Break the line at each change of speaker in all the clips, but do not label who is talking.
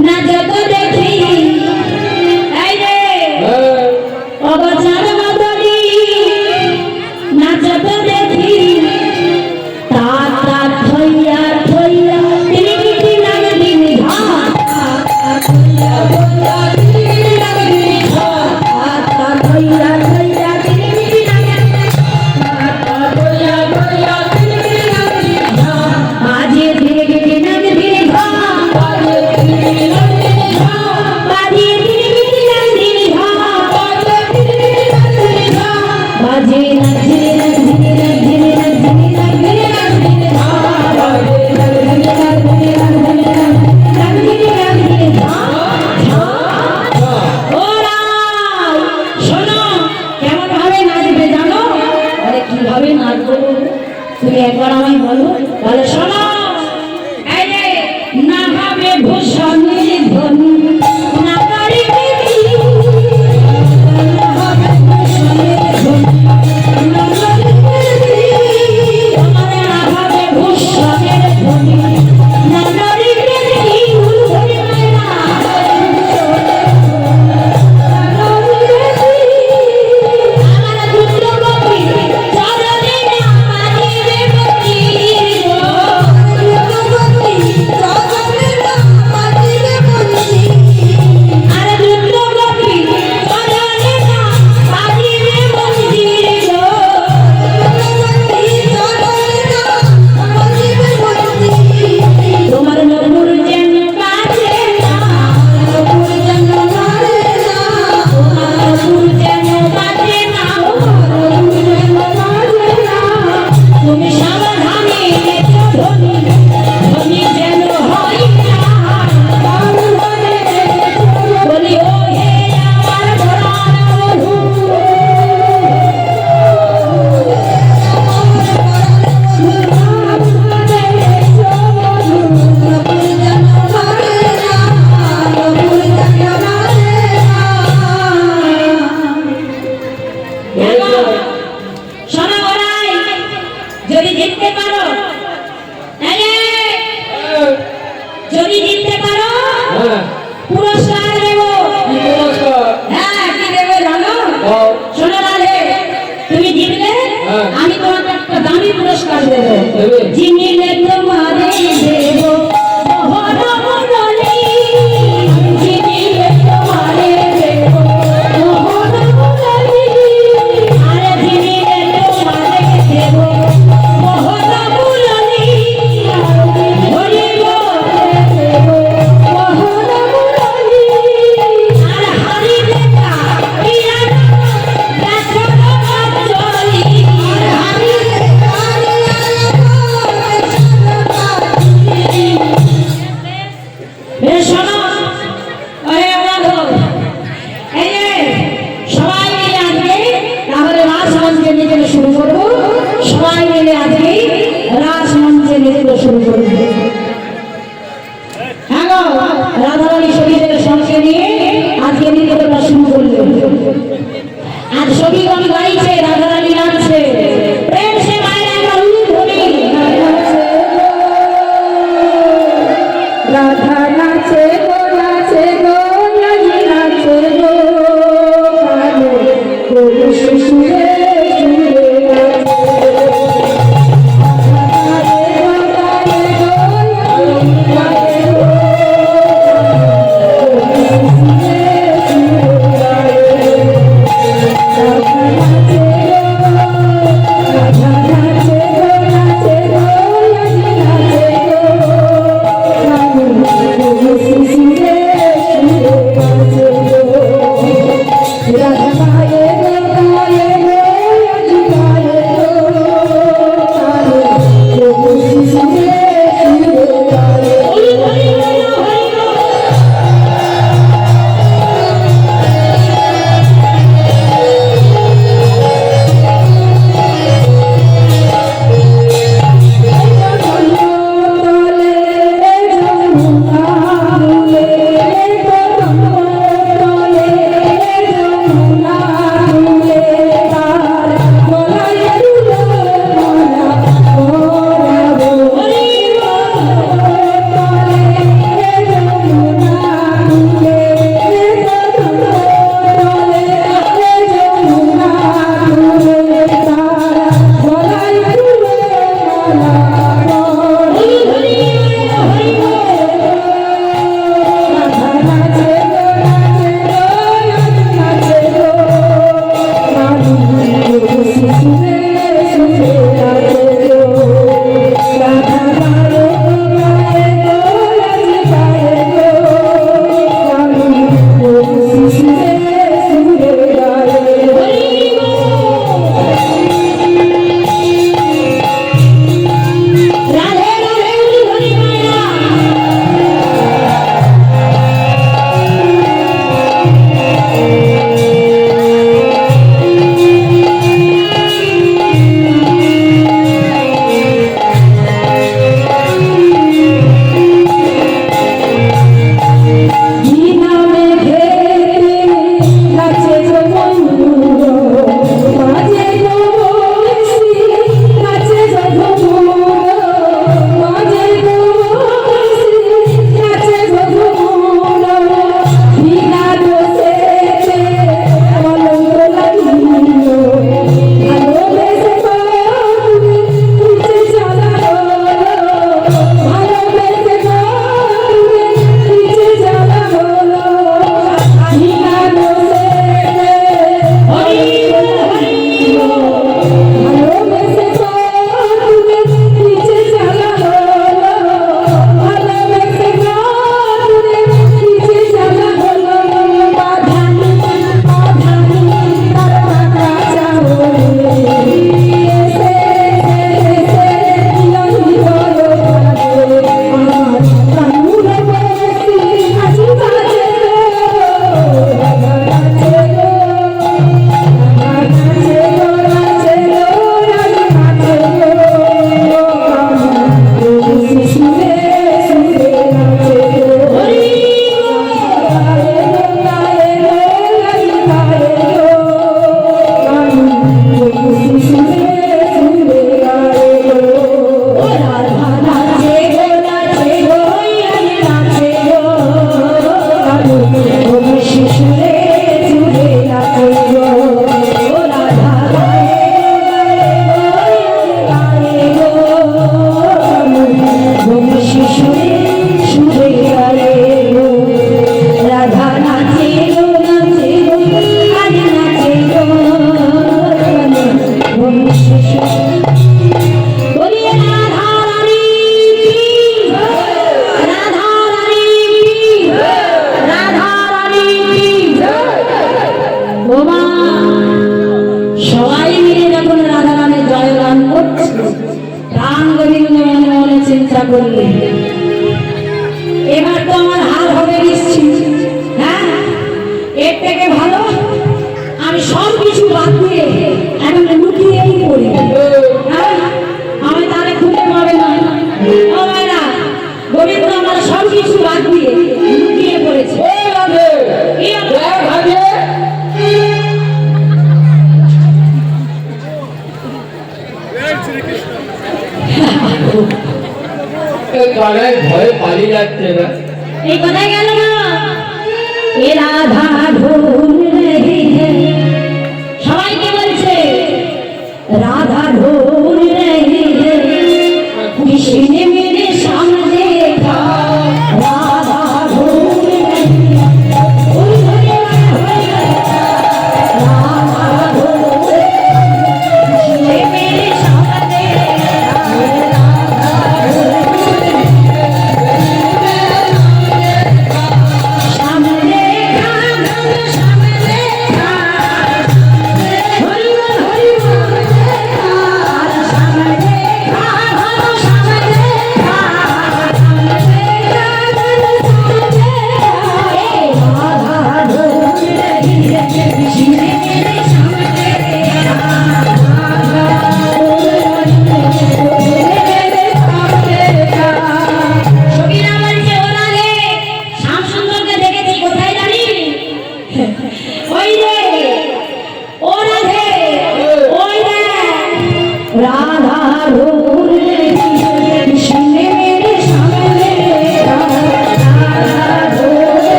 না যত দেখি Діні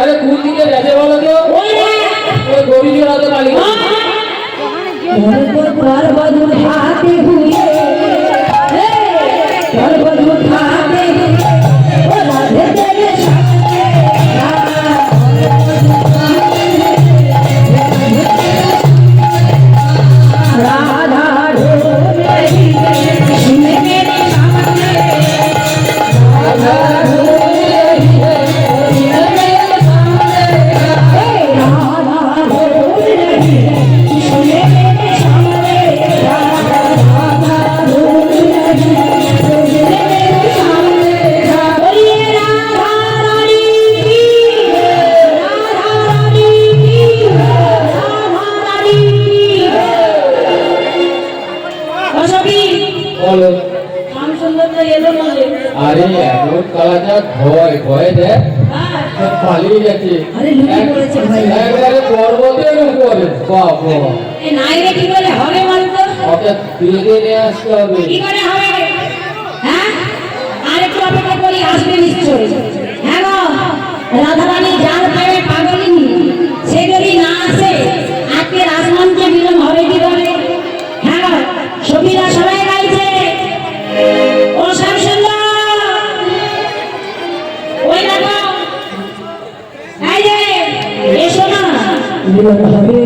अरे कुर्ती के रहने
वाला तो
कोई गोभी जोड़ा तो मालिक
बार बार उठाते हुए
বলো। আরে এখন কালা যা ভয় ভয় দেখ। পালিয়ে গেছে। একবারে পর্বতের উপরে। বাবা।
এ নাই হ্যাঁ? আরেকটু অপেক্ষা আসবে নিশ্চয়ই। হ্যাঁ
রাধা রানী যার পায়ে la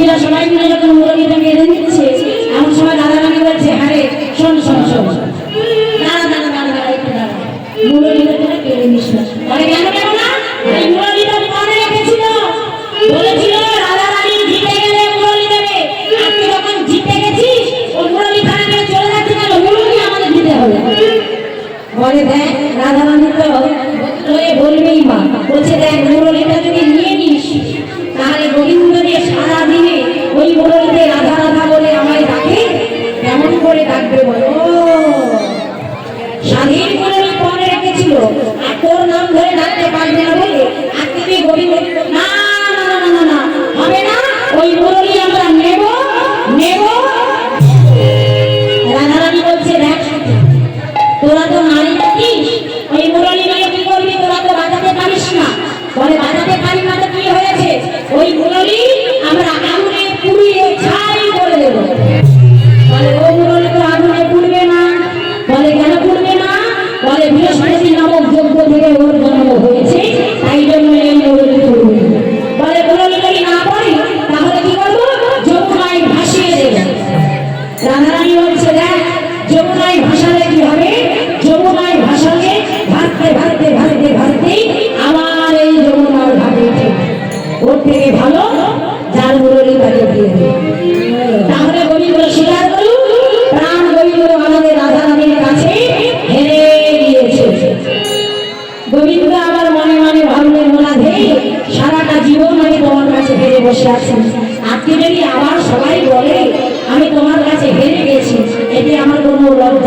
মহিলা সবাই মিলে যখন মুরগিটা মেরে দিচ্ছে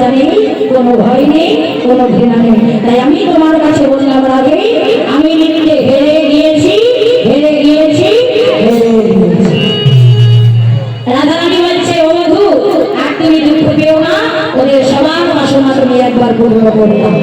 লজ্জা নেই, কোনো ভয় নেই, কোনো ঘৃণা নেই। তাই আমি তোমার কাছে বললাম রাগে আমি নিজে হেরে গিয়েছি হেরে গিয়েছি হেরে গিয়েছি। রাধারানী বলছে, ও বধু আর তুমি দুঃখ পেও না, ওদের সবার বাসনা তুমি একবার পূর্ণ করতাম